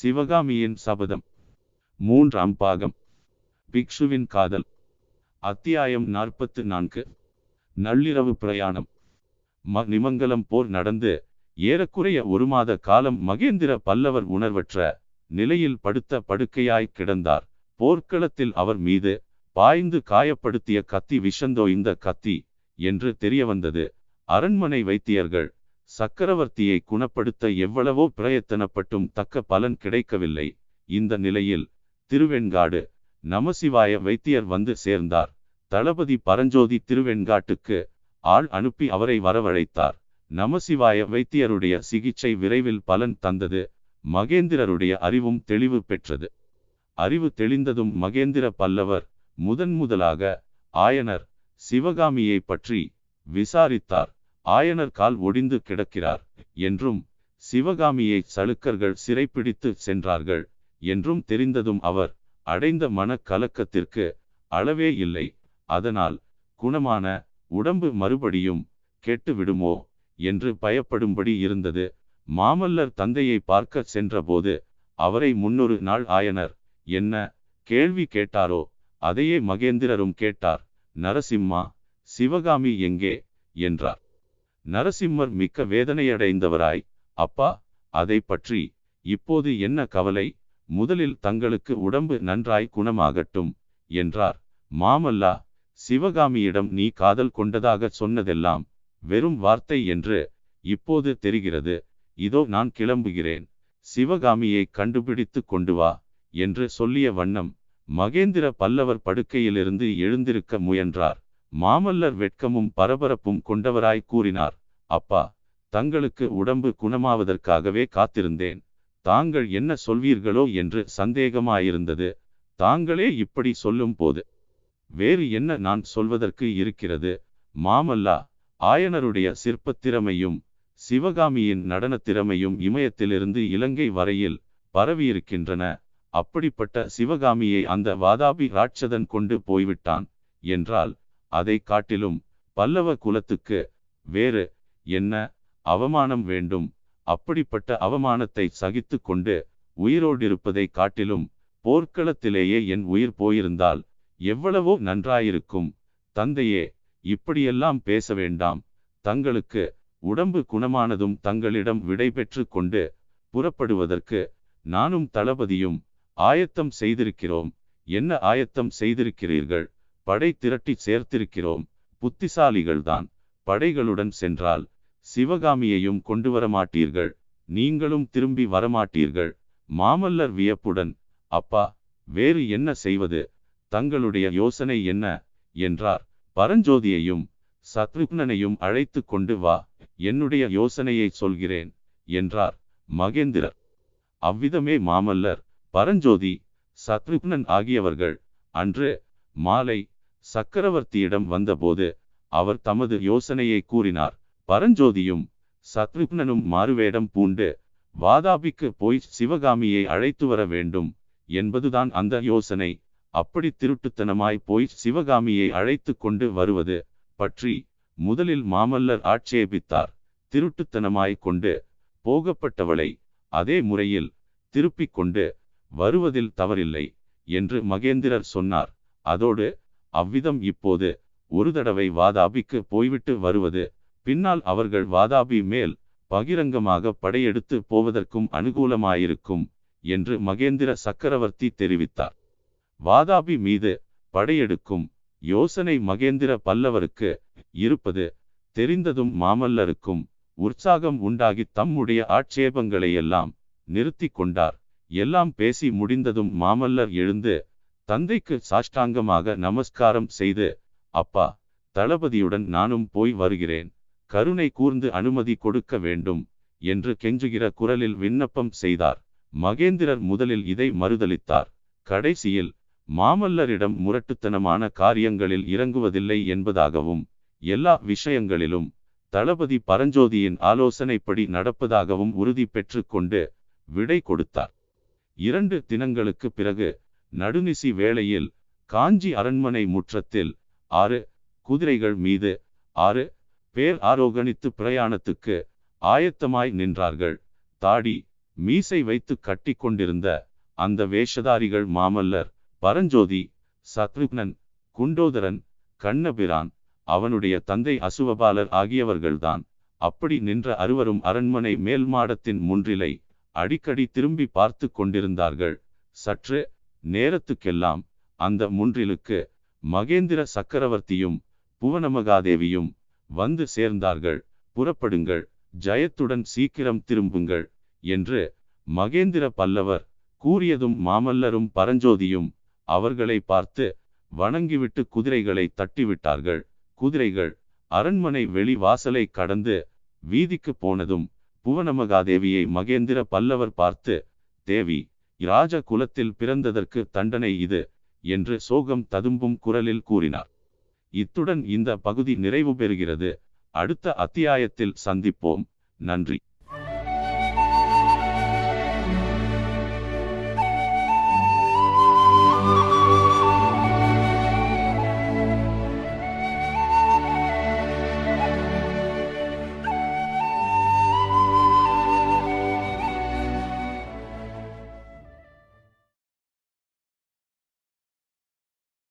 சிவகாமியின் சபதம். மூன்றாம் பாகம். பிக்ஷுவின் காதல். அத்தியாயம் நாற்பத்து நான்கு. நள்ளிரவு பிரயாணம். ம நிமங்கலம் போர் நடந்து ஏறக்குறைய ஒரு மாத காலம் மகேந்திர பல்லவர் உணர்வற்ற நிலையில் படுத்த படுக்கையாய் கிடந்தார். போர்க்களத்தில் அவர் மீது பாய்ந்து காயப்படுத்திய கத்தி விஷந்தோய்ந்த கத்தி என்று தெரியவந்தது. அரண்மனை வைத்தியர்கள் சக்கரவர்த்தியை குணப்படுத்த எவ்வளவோ பிரயத்தனப்பட்டும் தக்க பலன் கிடைக்கவில்லை. இந்த நிலையில் திருவெண்காடு நமசிவாய வைத்தியர் வந்து சேர்ந்தார். தளபதி பரஞ்சோதி திருவெண்காட்டுக்கு ஆள் அனுப்பி அவரை வரவழைத்தார். நமசிவாய வைத்தியருடைய சிகிச்சை விரைவில் பலன் தந்தது. மகேந்திரருடைய அறிவும் தெளிவு பெற்றது. அறிவு தெளிந்ததும் மகேந்திர பல்லவர் முதன் முதலாக ஆயனர் சிவகாமியை பற்றி விசாரித்தார். ஆயனர் கால் ஒடிந்து கிடக்கிறார். என்றும் சிவகாமியை சளுக்கர்கள் சிறைப்பிடித்து சென்றார்கள். என்றும் தெரிந்ததும் அவர் அடைந்த மனக்கலக்கத்திற்கு அளவே இல்லை. அதனால் குணமான உடம்பு மறுபடியும் கெட்டு விடுமோ என்று பயப்படும்படி இருந்தது. மாமல்லர் தந்தையை பார்க்க சென்றபோது அவரை முன்னொரு நாள் ஆயனர் என்ன கேள்வி கேட்டாரோ அதையே மகேந்திரரும் கேட்டார். நரசிம்மா சிவகாமி எங்கே? என்றார். நரசிம்மர் மிக்க வேதனையடைந்தவராய் அப்பா அதை பற்றி இப்போது என்ன கவலை? முதலில் தங்களுக்கு உடம்பு நன்றாய் குணமாகட்டும் என்றார். மாமல்லா சிவகாமியிடம் நீ காதல் கொண்டதாக சொன்னதெல்லாம் வெறும் வார்த்தை என்று இப்போது தெரிகிறது. இதோ நான் கிளம்புகிறேன். சிவகாமியை கண்டுபிடித்து கொண்டு வா என்று சொல்லிய வண்ணம் மகேந்திர பல்லவர் படுக்கையிலிருந்து எழுந்திருக்க முயன்றார். மாமல்லர் வெட்கமும் பரபரப்பும் கொண்டவராய் கூறினார் அப்பா தங்களுக்கு உடம்பு குணமாவதற்காகவே காத்திருந்தேன். தாங்கள் என்ன சொல்வீர்களோ என்று சந்தேகமாயிருந்தது. தாங்களே இப்படி சொல்லும் போது வேறு என்ன நான் சொல்வதற்கு இருக்கிறது? மாமல்லா ஆயனருடைய சிற்பத்திறமையும் சிவகாமியின் நடனத்திறமையும் இமயத்திலிருந்து இலங்கை வரையில் பரவியிருக்கின்றன. அப்படிப்பட்ட சிவகாமியை அந்த வாதாபி ராட்சதன் கொண்டு போய்விட்டான் என்றால் அதை காட்டிலும் பல்லவ குலத்துக்கு வேறு என்ன அவமானம் வேண்டும்? அப்படிப்பட்ட அவமானத்தை சகித்து கொண்டு உயிரோடிருப்பதை காட்டிலும் போர்க்களத்திலேயே என் உயிர் போயிருந்தால் எவ்வளவோ நன்றாயிருக்கும். தந்தையே இப்படியெல்லாம் பேச வேண்டாம். தங்களுக்கு உடம்பு குணமானதும் தங்களிடம் விடைபெற்று கொண்டு புறப்படுவதற்கு நானும் தளபதியும் ஆயத்தம் செய்திருக்கிறோம். என்ன ஆயத்தம் செய்திருக்கிறீர்கள்? படை திரட்டி சேர்த்திருக்கிறோம். புத்திசாலிகள்தான். படைகளுடன் சென்றால் சிவகாமியையும் கொண்டு வரமாட்டீர்கள் நீங்களும் திரும்பி வரமாட்டீர்கள். மாமல்லர் வியப்புடன் அப்பா வேறு என்ன செய்வது? தங்களுடைய யோசனை என்ன? என்றார். பரஞ்சோதியையும் சத்ருக்னனையும் அழைத்து கொண்டு வா. என்னுடைய யோசனையை சொல்கிறேன் என்றார் மகேந்திரர். அவ்விதமே மாமல்லர். பரஞ்சோதி சத்ருக்னன் ஆகியவர்கள் அன்று மாலை சக்கரவர்த்தியிடம் வந்தபோது அவர் தமது யோசனையை கூறினார். பரஞ்சோதியும் சத்ருக்னனும் மாறுவேடம் பூண்டு வாதாபிக்கு போய் சிவகாமியை அழைத்து வர வேண்டும் என்பதுதான் அந்த யோசனை. அப்படி திருட்டுத்தனமாய் போய் சிவகாமியை அழைத்து கொண்டு வருவது பற்றி முதலில் மாமல்லர் ஆட்சேபித்தார். திருட்டுத்தனமாய் கொண்டு போகப்பட்டவளை அதே முறையில் திருப்பிக் கொண்டு வருவதில் தவறில்லை என்று மகேந்திரர் சொன்னார். அதோடு அவ்விதம் இப்போது ஒரு தடவை வாதாபிக்கு போய்விட்டு வருவது பின்னால் அவர்கள் வாதாபி மேல் பகிரங்கமாக படையெடுத்து போவதற்கும் அனுகூலமாயிருக்கும் என்று மகேந்திர சக்கரவர்த்தி தெரிவித்தார். வாதாபி மீது படையெடுக்கும் யோசனை மகேந்திர பல்லவருக்கு இருப்பது தெரிந்ததும் மாமல்லருக்கும் உற்சாகம் உண்டாகி தம்முடைய ஆட்சேபங்களையெல்லாம் நிறுத்தி கொண்டார். எல்லாம் பேசி முடிந்ததும் மாமல்லர் எழுந்து தந்தைக்கு சாஷ்டாங்கமாக நமஸ்காரம் செய்து அப்பா தளபதியுடன் நானும் போய் வருகிறேன். கருணை கூர்ந்து அனுமதி கொடுக்க வேண்டும் என்று கெஞ்சுகிற குரலில் விண்ணப்பம் செய்தார். மகேந்திரர் முதலில் இதை மறுதளித்தார் கடைசியில் மாமல்லரிடம் முரட்டுத்தனமான காரியங்களில் இறங்குவதில்லை என்பதாகவும் எல்லா விஷயங்களிலும் தளபதி பரஞ்சோதியின் ஆலோசனைப்படி நடப்பதாகவும் உறுதி பெற்று கொண்டு விடை கொடுத்தார். இரண்டு தினங்களுக்கு பிறகு நடுநிசி வேளையில் காஞ்சி அரண்மனை முற்றத்தில் ஆறு குதிரைகள் மீது ஆறு பேர் ஆரோகணித்து பிரயாணத்துக்கு ஆயத்தமாய் நின்றார்கள். தாடி மீசை வைத்து கட்டி கொண்டிருந்த அந்த வேஷதாரிகள் மாமல்லர் பரஞ்சோதி சத்ருக்னன் குண்டோதரன் கண்ணபிரான் அவனுடைய தந்தை அசுவபாலர் ஆகியவர்கள்தான். அப்படி நின்ற அறுவரும் அரண்மனை மேல் மாடத்தின் முன்றிலை அடிக்கடி திரும்பி பார்த்து கொண்டிருந்தார்கள். சற்று நேரத்துக்கெல்லாம் அந்த முன்றிலுக்கு மகேந்திர சக்கரவர்த்தியும் புவனமகாதேவியும் வந்து சேர்ந்தார்கள். புறப்படுங்கள் ஜெயத்துடன் சீக்கிரம் திரும்புங்கள் என்று மகேந்திர பல்லவர் கூறியதும் மாமல்லரும் பரஞ்சோதியும் அவர்களை பார்த்து வணங்கிவிட்டு குதிரைகளை தட்டிவிட்டார்கள். குதிரைகள் அரண்மனை வெளி வாசலை கடந்து வீதிக்கு போனதும் புவனமகாதேவியை மகேந்திர பல்லவர் பார்த்து தேவி இராஜ குலத்தில் பிறந்ததற்கு தண்டனை இது என்று சோகம் ததும்பும் குரலில் கூறினார். இத்துடன் இந்த பகுதி நிறைவு பெறுகிறது அடுத்த அத்தியாயத்தில் சந்திப்போம். நன்றி.